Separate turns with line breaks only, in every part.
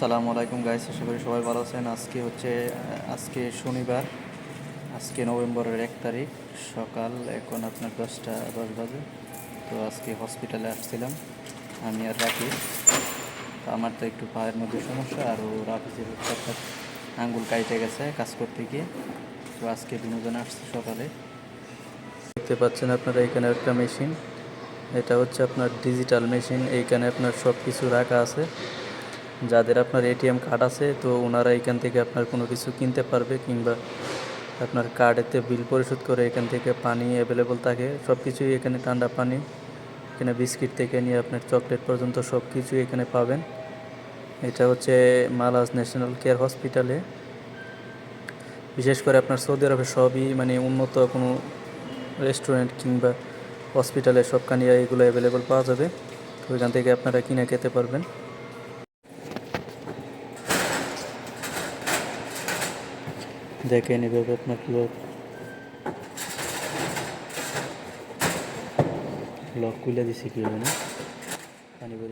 আসসালামু আলাইকুম গাইস আশা করি সবাই ভালো আছেন। আজকে হচ্ছে আজকে শনিবার, আজকে নভেম্বরের এক তারিখ, সকাল এখন আপনার দশটা, দশ বাজে। তো আজকে হসপিটালে আসছিলাম, আমি আর তো আমার তো একটু পায়ের মধ্যে সমস্যা, আর ও হচ্ছে আপনার আঙ্গুল কাইটে গেছে কাজ করতে গিয়ে। তো আজকে দুজন আসছে সকালে। দেখতে পাচ্ছেন আপনারা, এখানে একটা মেশিন এটা হচ্ছে আপনার ডিজিটাল মেশিন এইখানে আপনার সব কিছু রাখা আছে। যাদের আপনার এটিএম কার্ড আছে, তো ওনারা এখান থেকে আপনার কোনো কিছু কিনতে পারবে কিংবা আপনার কার্ডেতে বিল পরিশোধ করে এখান থেকে পানি অ্যাভেলেবল থাকে। সব কিছুই এখানে ঠান্ডা পানি, এখানে বিস্কিট থেকে নিয়ে আপনার চকলেট পর্যন্ত সব কিছুই এখানে পাবেন। এটা হচ্ছে মালাজ ন্যাশনাল কেয়ার হসপিটালে। বিশেষ করে আপনার সৌদি আরবে সবই মানে উন্নত কোনো রেস্টুরেন্ট কিংবা হসপিটালে সব কানিয়া এগুলো অ্যাভেলেবল পাওয়া যাবে। তো ওইখান থেকে আপনারা কিনে খেতে পারবেন। দেখে নিবে আপনার লক লক খুলে দিছি কি হবে না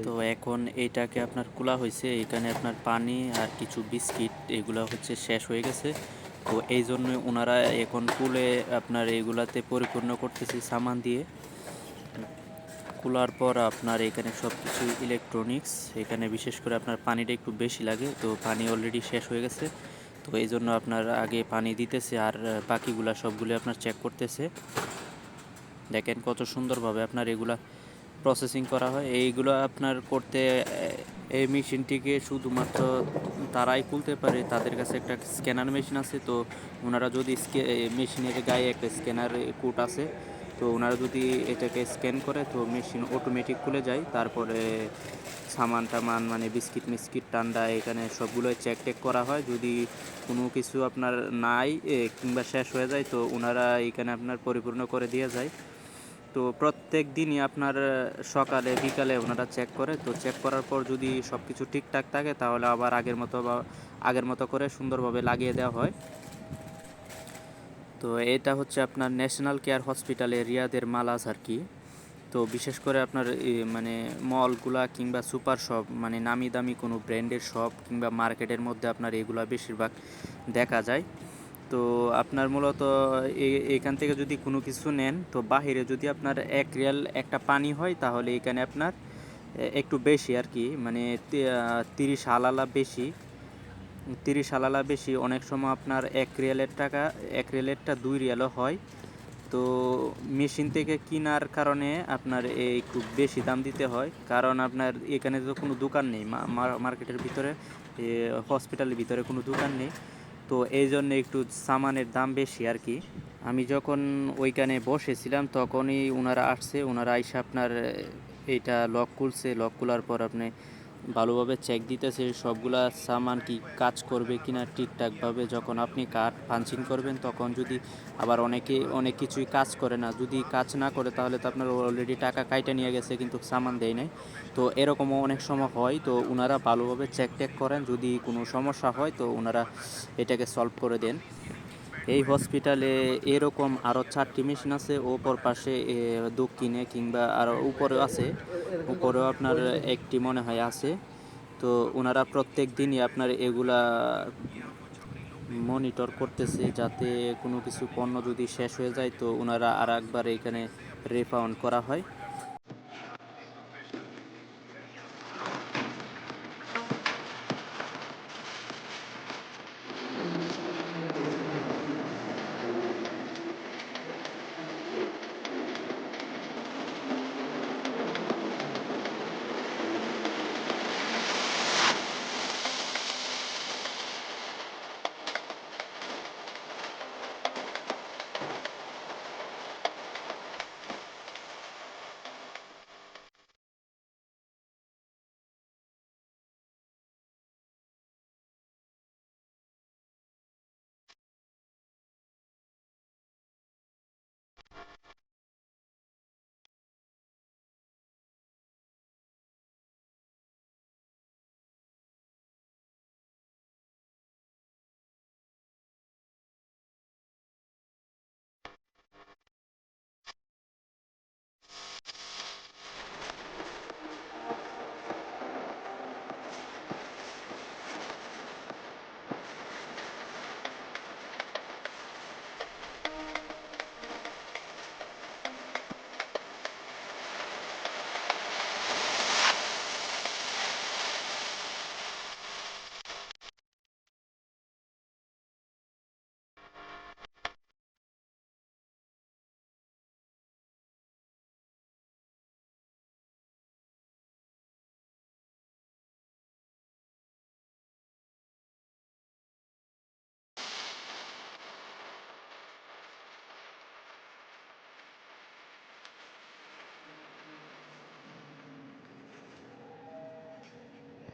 তো এখন এইটাকে আপনার খোলা হয়েছে এখানে আপনার পানি আর কিছু বিস্কিট এগুলো হচ্ছে শেষ হয়ে গেছে। তো এই জন্য ওনারা এখন কুলে আপনার এগুলাতে পরিপূর্ণ করতেছে সামান দিয়ে। খোলার পর আপনার এখানে সব কিছু ইলেকট্রনিক্স এখানে বিশেষ করে আপনার পানিটা একটু বেশি লাগে তো পানি অলরেডি শেষ হয়ে গেছে। তো এই জন্য আপনার আগে পানি দিতেছে আর বাকিগুলা সবগুলো আপনার চেক করতেছে। দেখেন কত সুন্দরভাবে আপনার এগুলা প্রসেসিং করা হয়। এইগুলো আপনার করতে এই মেশিনটিকে শুধুমাত্র তারাই খুলতে পারে, তাদের কাছে একটা স্ক্যানার মেশিন আছে। তো ওনারা যদি মেশিনের গায়ে একটা স্ক্যানার কোড আছে তো ওনারা যদি এটাকে স্ক্যান করে, তো মেশিন অটোমেটিক খুলে যায়। তারপরে সামান টামান মানে বিস্কিট মিস্কিট ঠান্ডা এখানে সবগুলো চেক টেক করা হয়। যদি কোনো কিছু আপনার নাই কিংবা শেষ হয়ে যায়, তো ওনারা এখানে আপনার পরিপূর্ণ করে দিয়ে যায়। তো প্রত্যেক দিনই আপনার সকালে, বিকালে ওনারা চেক করে। তো চেক করার পর যদি সব কিছু ঠিকঠাক থাকে, তাহলে আবার আগের মতো বা, আগের মতো করে সুন্দরভাবে লাগিয়ে দেওয়া হয়। তো এটা হচ্ছে আপনার ন্যাশনাল কেয়ার হসপিটালে রিয়াদের মালাজ আর কি। তো বিশেষ করে আপনার মানে মলগুলা কিংবা সুপার শপ মানে নামি দামি কোনো ব্র্যান্ডের শপ কিংবা মার্কেটের মধ্যে আপনার এগুলা বেশিরভাগ দেখা যায়। তো আপনার মূলত এখান থেকে যদি কোনো কিছু নেন, তো বাহিরে যদি আপনার এক রিয়াল একটা পানি হয়, তাহলে এখানে আপনার একটু বেশি আর কি মানে তিরিশ আলালা বেশি। তিরিশ আলালা বেশি, অনেক সময় আপনার এক রিয়ালের টাকা, এক রিয়ালেরটা দুই রিয়ালও হয়। তো মেশিন থেকে কেনার কারণে আপনার এই একটু বেশি দাম দিতে হয়। কারণ আপনার এখানে তো কোনো দোকান নেই মার্কেটের ভিতরে হসপিটালের ভিতরে কোনো দোকান নেই। তো এই জন্য একটু সামানের দাম বেশি আর কি। আমি যখন ওইখানে বসেছিলাম, তখনই ওনারা আসছে ওনারা আইসা আপনার এইটা লক খুলছে। লক খোলার পর আপনি ভালোভাবে চেক দিতেছে সবগুলা সামান কি কাজ করবে কিনা ঠিকঠাকভাবে। যখন আপনি কাঠ পাঞ্চিং করবেন, তখন যদি আবার অনেকে অনেক কিছুই কাজ করে না, যদি কাজ না করে, তাহলে তো আপনার অলরেডি টাকা কাইটা নিয়ে গেছে, কিন্তু সামান দেয় নাই। তো এরকমও অনেক সময় হয়, তো ওনারা ভালোভাবে চেক টেক করেন, যদি কোনো সমস্যা হয়, তো ওনারা এটাকে সলভ করে দেন। এই হসপিটালে এরকম আরও চারটি মেশিন আছে, ওপর পাশে দক্ষিণে কিংবা আরও উপরেও আছে। উপরেও আপনার একটি মনে হয় আছে। তো ওনারা প্রত্যেক দিনই আপনার এগুলা মনিটর করতেছে যাতে কোনো কিছু পণ্য যদি শেষ হয়ে যায়, তো ওনারা আর একবার এখানে রিফাউন্ড করা হয়।